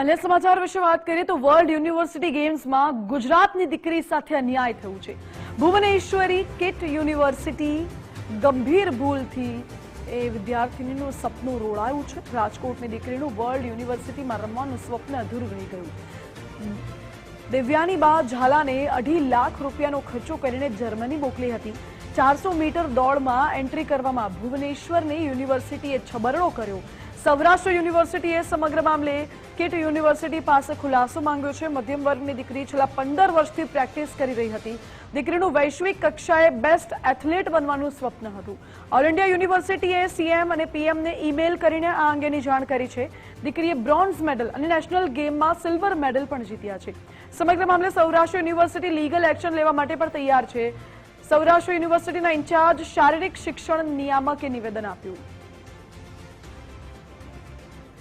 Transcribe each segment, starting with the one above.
અને સમાચાર વિશે વાત કરીએ તો વર્લ્ડ યુનિવર્સિટી ગેમ્સમાં ગુજરાતની દીકરી સાથે અન્યાય થયું છે. ભુવનેશ્વરી કિટ યુનિવર્સિટી ગંભીર ભૂલથી એ વિદ્યાર્થીનીનું સપનું રોડાયું છે. રાજકોટની દીકરીનું વર્લ્ડ યુનિવર્સિટીમાં રમવાનું સ્વપ્ન અધૂરું રહી ગયું. દિવ્યાની બા ઝાલાને અઢી લાખ રૂપિયાનો ખર્ચો કરીને જર્મની મોકલી હતી. ચારસો મીટર દોડમાં એન્ટ્રી કરવામાં ભુવનેશ્વરની યુનિવર્સિટીએ છબરડો કર્યો. સૌરાષ્ટ્ર યુનિવર્સિટીએ સમગ્ર મામલે કિટ યુનિવર્સિટી પાસે ખુલાસો માંગ્યો છે. મધ્યમ વર્ગની દીકરી છેલ્લા પંદર વર્ષથી પ્રેક્ટિસ કરી રહી હતી. દીકરીનું વૈશ્વિક કક્ષાએ બેસ્ટ એથ્લેટ બનવાનું સ્વપ્ન હતું. ઓલ ઇન્ડિયા યુનિવર્સિટીએ સીએમ અને પીએમને ઈમેલ કરીને આ અંગેની જાણ કરી છે. દીકરીએ બ્રોન્ઝ મેડલ અને નેશનલ ગેમમાં સિલ્વર મેડલ પણ જીત્યા છે. સમગ્ર મામલે સૌરાષ્ટ્ર યુનિવર્સિટી લીગલ એક્શન લેવા માટે પણ તૈયાર છે. સૌરાષ્ટ્ર યુનિવર્સિટીના ઇન્ચાર્જ શારીરિક શિક્ષણ નિયામકે નિવેદન આપ્યું.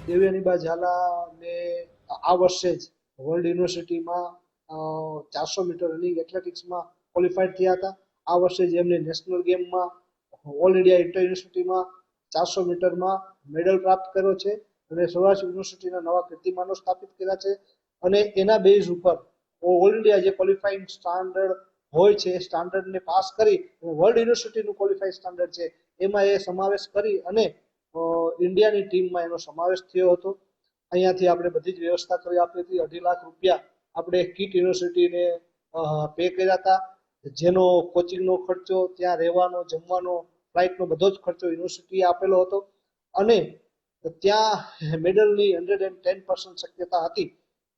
દેવ્યાનીબા ઝાલાને આ વર્ષે જ વર્લ્ડ યુનિવર્સિટીમાં ચારસો મીટર રનિંગ એથ્લેટિક્સમાં ક્વોલિફાઈડ થયા હતા. આ વર્ષે જ એમને નેશનલ ગેમમાં ઓલ ઇન્ડિયા ઇન્ટર યુનિવર્સિટીમાં ચારસો મીટરમાં મેડલ પ્રાપ્ત કર્યો છે અને સૌરાષ્ટ્ર યુનિવર્સિટીના નવા કીર્તિમાનો સ્થાપિત કર્યા છે. અને એના બેઝ ઉપર ઓલ ઇન્ડિયા જે ક્વોલિફાઈંગ સ્ટાન્ડર્ડ હોય છે, એ સ્ટાન્ડર્ડને પાસ કરી વર્લ્ડ યુનિવર્સિટીનું ક્વોલિફાઈ સ્ટાન્ડર્ડ છે, એમાં એ સમાવેશ કરી અને ઇન્ડિયાની ટીમમાં એનો સમાવેશ થયો હતો. અહીંયાથી આપણે બધી જ વ્યવસ્થા કરી આપી હતી. અઢી લાખ રૂપિયા આપણે કીટ યુનિવર્સિટીને પે કર્યા હતા. જેનો કોચિંગનો ખર્ચો, ત્યાં રહેવાનો, જમવાનો, ફ્લાઇટનો બધો જ ખર્ચો યુનિવર્સિટીએ આપેલો હતો. અને ત્યાં મેડલની હંડ્રેડ એન્ડ ટેન પર્સન્ટ શક્યતા હતી.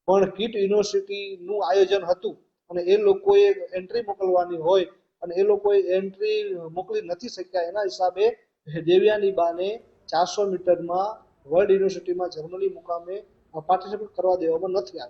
પણ કીટ યુનિવર્સિટીનું આયોજન હતું અને એ લોકોએ એન્ટ્રી મોકલવાની હોય અને એ લોકોએ એન્ટ્રી મોકલી નથી શક્યા, એના હિસાબે દેવ્યાની બાને ચારસો મીટરમાં વર્લ્ડ યુનિવર્સિટીમાં જર્મની મુકામે પાર્ટિસિપેટ કરવા દેવામાં નથી આવ્યા.